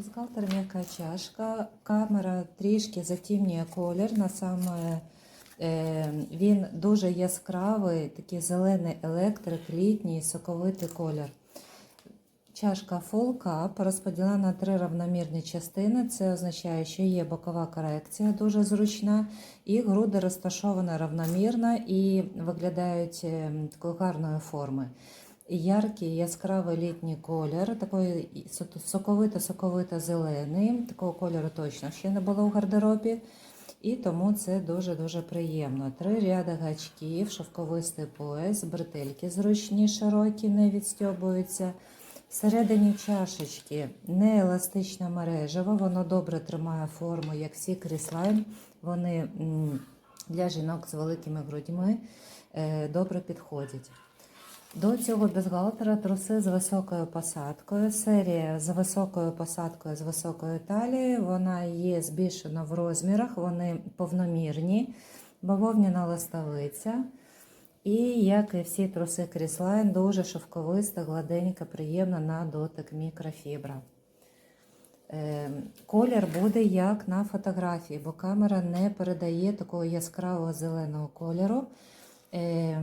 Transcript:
Бюстгальтер м'яка чашка. Камера трішки затемнює колір. Е, він дуже яскравий, такий зелений електрик, літній, соковитий колір. Чашка Full Cup розподілена на три равномірні частини. Це означає, що є бокова корекція, дуже зручна, і груди розташовані равномірно і виглядають е, такої гарної форми. Яркий яскравий літній колір, такий соковито-соковито зелений. Такого кольору точно ще не було в гардеробі. І тому це дуже-дуже приємно. Три ряди гачків, шовковистий пояс, бретельки зручні, широкі, не відстьобуються. Всередині чашечки нееластичне мережево, воно добре тримає форму, як всі кріслайн. Вони для жінок з великими грудьми е, добре підходять. До цього бюстгальтера труси з високою посадкою. Серія з високою посадкою, з високою талією. Вона є збільшена в розмірах, вони повномірні, бавовняна листовиця. І, як і всі труси Кріслайн, дуже шовковиста, гладенька, приємна на дотик мікрофібра. Е, Колір буде як на фотографії, бо камера не передає такого яскравого зеленого кольору, е,